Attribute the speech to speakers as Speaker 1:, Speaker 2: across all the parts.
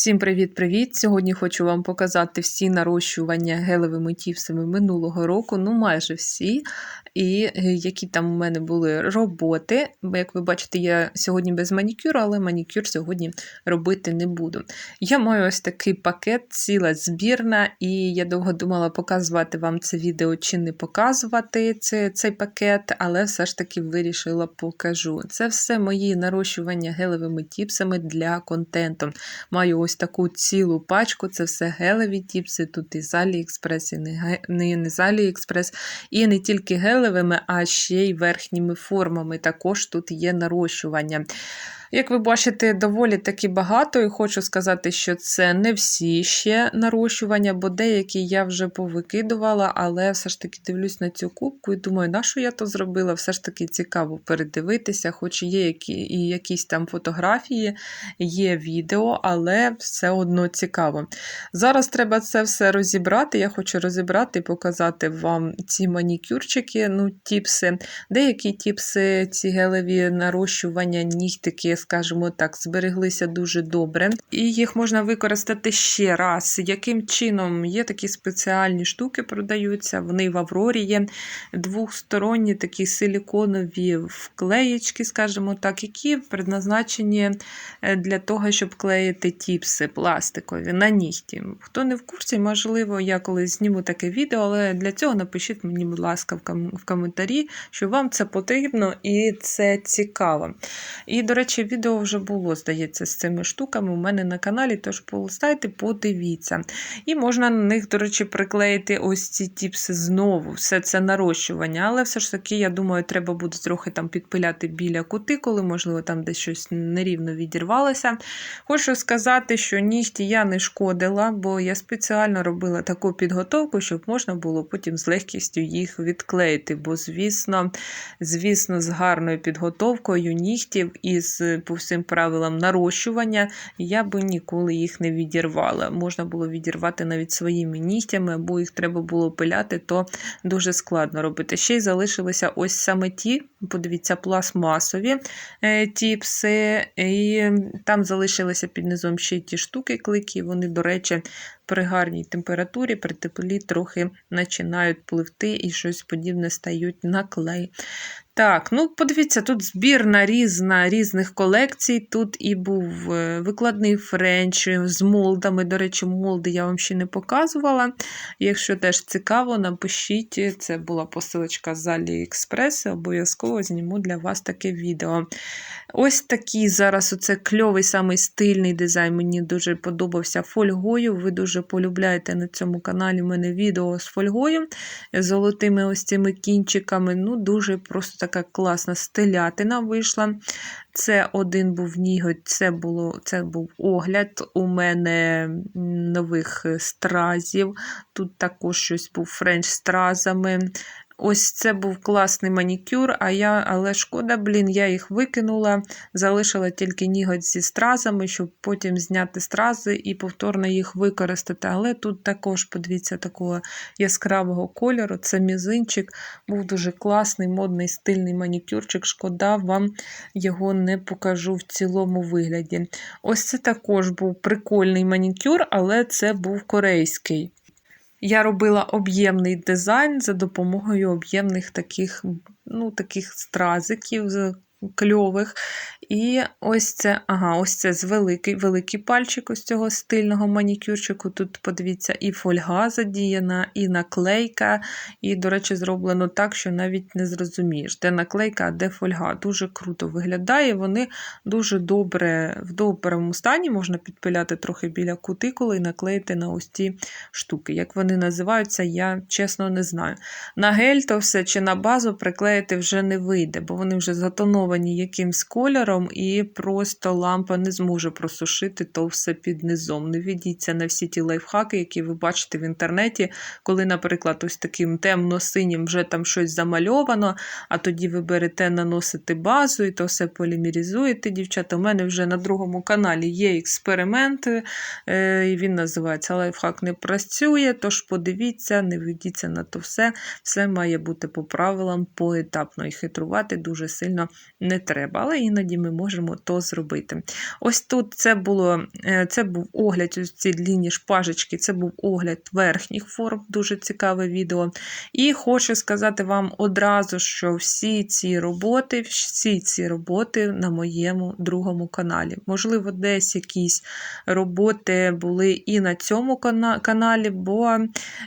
Speaker 1: Всім привіт-привіт! Сьогодні хочу вам показати всі нарощування гелевими тіпсами минулого року, ну майже всі, і е, які там у мене були роботи. Бо, як ви бачите, я сьогодні без манікюру, але манікюр сьогодні робити не буду. Я маю ось такий пакет, ціла збірна, і я довго думала показувати вам це відео чи не показувати це, цей пакет, але все ж таки вирішила покажу. Це все мої нарощування гелевими тіпсами для контенту. Маю ось таку цілу пачку, це все гелеві тіпси, тут і з Аліекспрес, і не, не з Аліекспрес, і не тільки гелевими, а ще й верхніми формами. Також тут є нарощування. Як ви бачите, доволі таки багато, і хочу сказати, що це не всі ще нарощування, бо деякі я вже повикидувала, але все ж таки дивлюсь на цю кубку і думаю, на що я то зробила? Все ж таки цікаво передивитися, хоч є які, і якісь там фотографії, є відео, але все одно цікаво. Зараз треба це все розібрати. Я хочу розібрати і показати вам ці манікюрчики, ну, тіпси. Деякі тіпси, ці гелеві нарощування, нігтики, скажімо так, збереглися дуже добре. І їх можна використати ще раз. Яким чином є такі спеціальні штуки, продаються, вони в Аврорі є двохсторонні такі силіконові вклеєчки, скажімо так, які предназначені е, для того, щоб клеїти тіпси пластикові на нігті. Хто не в курсі, можливо, я колись зніму таке відео, але для цього напишіть мені, будь ласка, в ком- в коментарі, що вам це потрібно і це цікаво. І, до речі, відео вже було, здається, з цими штуками у мене на каналі, тож полистайте, подивіться. І можна на них, до речі, приклеїти ось ці тіпси знову, все це нарощування. Але все ж таки, я думаю, треба буде трохи там підпиляти біля кутикули, можливо, там десь щось нерівно відірвалося. Хочу сказати, що нігті я не шкодила, бо я спеціально робила таку підготовку, щоб можна було потім з легкістю їх відклеїти. Бо, звісно, звісно, з гарною підготовкою нігтів і з по всім правилам нарощування я би ніколи їх не відірвала. Можна було відірвати навіть своїми нігтями, або їх треба було пиляти, то дуже складно робити. Ще й залишилися ось саме ті, подивіться, пластмасові е, тіпси, і там залишилися під низом ще ті штуки клики. Вони, до речі, при гарній температурі, при теплі трохи починають пливти і щось подібне стають на клей. Так, ну подивіться, тут збірна різна різних колекцій. Тут і був е, викладний френч з молдами. До речі, молди я вам ще не показувала. Якщо теж цікаво, напишіть. Це була посилочка з AliExpress, обов'язково зніму для вас таке відео. Ось такий зараз оце кльовий самий стильний дизайн. Мені дуже подобався фольгою. Ви дуже полюбляєте на цьому каналі в мене відео з фольгою, з золотими ось цими кінчиками. Ну, дуже просто така класна стилятина вийшла. Це один був ніготь, це, було, це був огляд у мене нових стразів. Тут також щось був френч з стразами. Ось це був класний манікюр, а я, але шкода, блін, я їх викинула, залишила тільки ніготь зі стразами, щоб потім зняти стрази і повторно їх використати. Але тут також, подивіться, такого яскравого кольору. Це мізинчик, був дуже класний, модний, стильний манікюрчик. Шкода, вам його не покажу в цілому вигляді. Ось це також був прикольний манікюр, але це був корейський. Я робила об'ємний дизайн за допомогою об'ємних таких, ну, таких стразиків кльових. І ось це, ага, ось це з великий, великий пальчик ось цього стильного манікюрчику. Тут, подивіться, і фольга задіяна, і наклейка. І, до речі, зроблено так, що навіть не зрозумієш, де наклейка, а де фольга. Дуже круто виглядає. Вони дуже добре, в доброму стані можна підпиляти трохи біля кутикули і наклеїти на ось ці штуки. Як вони називаються, я чесно не знаю. На гель то все чи на базу приклеїти вже не вийде, бо вони вже затоновані якимсь кольором, і просто лампа не зможе просушити то все під низом. Не ведіться на всі ті лайфхаки, які ви бачите в інтернеті, коли, наприклад, ось таким темно-синім вже там щось замальовано, а тоді ви берете наносите базу і то все полімеризуєте. Дівчата, у мене вже на другому каналі є експеримент, е, і він називається Лайфхак не працює. Тож подивіться, не ведіться на то все. Все має бути по правилам поетапно і хитрувати дуже сильно не треба. Але іноді ми можемо то зробити. Ось тут це було, е, це був огляд, ось ці длінні шпажечки, це був огляд верхніх форм, дуже цікаве відео. І хочу сказати вам одразу, що всі ці роботи, всі ці роботи на моєму другому каналі. Можливо, десь якісь роботи були і на цьому каналі, бо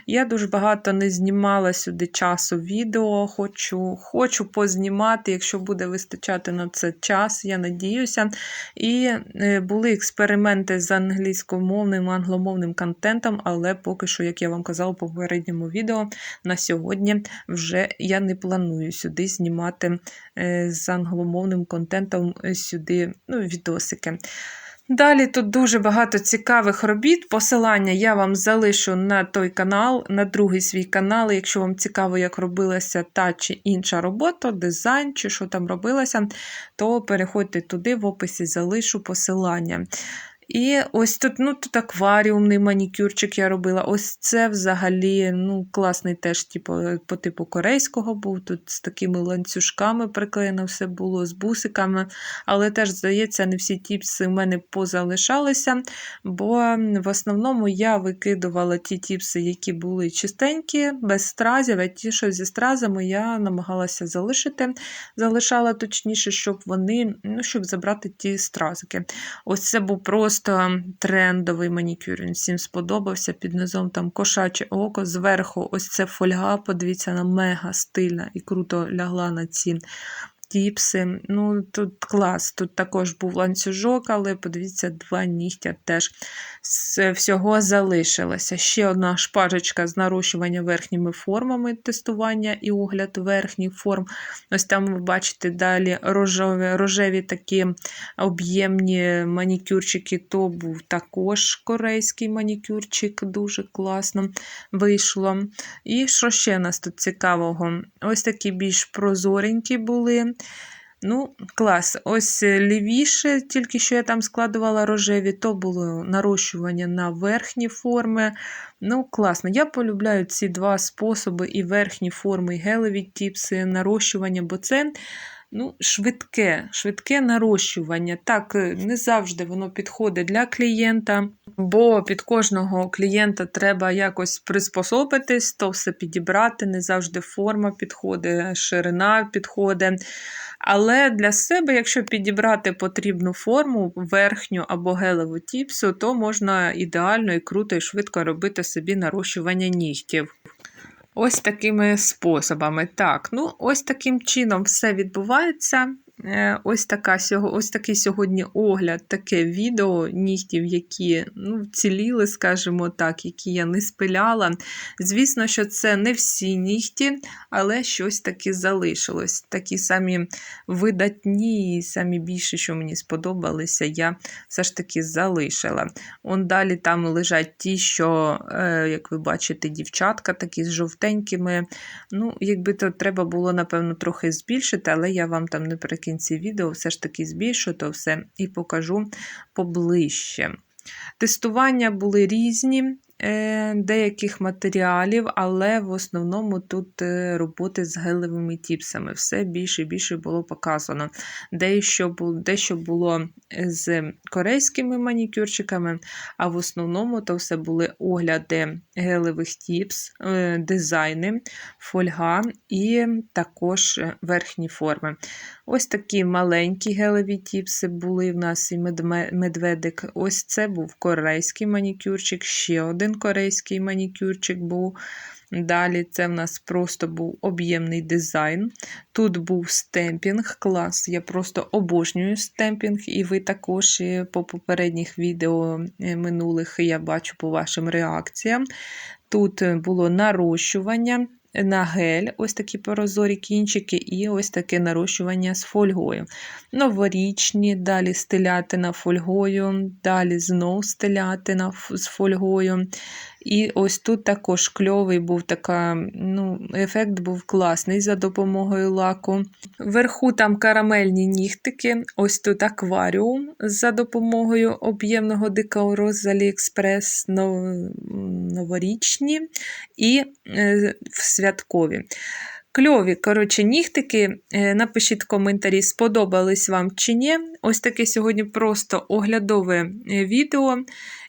Speaker 1: я дуже багато не знімала сюди часу відео. Хочу хочу познімати, якщо буде вистачати на це час, я надіюся. І е, були експерименти з англійськомовним, англомовним контентом, але поки що, як я вам казала у попередньому відео, на сьогодні вже я не планую сюди знімати е, з англомовним контентом е, сюди ну, відосики. Далі тут дуже багато цікавих робіт. Посилання я вам залишу на той канал, на другий свій канал. Якщо вам цікаво, як робилася та чи інша робота, дизайн, чи що там робилося, то переходьте туди, в описі залишу посилання. І ось тут ну, тут акваріумний манікюрчик я робила. Ось це взагалі ну, класний теж типу, по типу корейського був. Тут з такими ланцюжками приклеєно все було, з бусиками. Але теж, здається, не всі тіпси в мене позалишалися, бо в основному я викидувала ті тіпси, які були чистенькі, без стразів, а ті, що зі стразами, я намагалася залишити. Залишала точніше, щоб вони, ну, щоб забрати ті стразики. Ось це був просто просто трендовий манікюр. Він всім сподобався. Під низом там кошаче око. Зверху ось ця фольга, подивіться, вона мега стильна і круто лягла на ці тіпси. Ну, Тут клас. Тут також був ланцюжок, але подивіться, два нігтя теж з всього залишилося. Ще одна шпажечка з нарощування верхніми формами тестування і огляд верхніх форм. Ось там ви бачите далі рожеві, рожеві такі об'ємні манікюрчики. То був також корейський манікюрчик, дуже класно вийшло. І що ще нас тут цікавого? Ось такі більш прозоренькі були. Ну, клас. Ось е, лівіше, тільки що я там складувала рожеві, то було нарощування на верхні форми. Ну, класно. Я полюбляю ці два способи: і верхні форми, і гелеві тіпси, нарощування, бо це ну, швидке, швидке нарощування. Так, е, не завжди воно підходить для клієнта, бо під кожного клієнта треба якось приспособитись, то все підібрати, не завжди форма підходить, ширина підходить. Але для себе, якщо підібрати потрібну форму, верхню або гелеву тіпсу, то можна ідеально і круто і швидко робити собі нарощування нігтів. Ось такими способами. Так, ну ось таким чином все відбувається. Е, ось така, ось такий сьогодні огляд, таке відео нігтів, які ну, вціліли, скажімо так, які я не спиляла. Звісно, що це не всі нігті, але щось таке залишилось. Такі самі видатні, і самі більші, що мені сподобалися, я все ж таки залишила. Он далі там лежать ті, що, е, як ви бачите, дівчатка такі з жовтенькими. Ну, Якби то треба було, напевно, трохи збільшити, але я вам там не перекину кінці відео все ж таки збільшу то все і покажу поближче. Тестування були різні. Е, деяких матеріалів, але в основному тут е, роботи з гелевими тіпсами. Все більше і більше було показано. Дещо було, дещо було з корейськими манікюрчиками, а в основному то все були огляди гелевих тіпс, е, дизайни, фольга і також верхні форми. Ось такі маленькі гелеві тіпси були в нас і медведик. Ось це був корейський манікюрчик, ще один корейський манікюрчик був. Далі це в нас просто був об'ємний дизайн. Тут був стемпінг, клас. Я просто обожнюю стемпінг, і ви також по попередніх відео е, минулих я бачу по вашим реакціям. Тут було нарощування на гель, ось такі прозорі кінчики, і ось таке нарощування з фольгою. Новорічні, далі стелятина фольгою, далі знов стелятина з фольгою. І ось тут також кльовий був така, ну, ефект був класний за допомогою лаку. Вверху там карамельні нігтики, ось тут акваріум за допомогою об'ємного декору з Aliexpress новорічні і е, святкові. Кльові, коротше, нігтики. Е, Напишіть коментарі, сподобались вам чи ні. Ось таке сьогодні просто оглядове е, відео.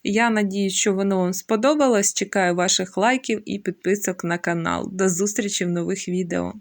Speaker 1: Я надію, що воно вам сподобалось. Чекаю ваших лайків і підписок на канал. До зустрічі в нових відео.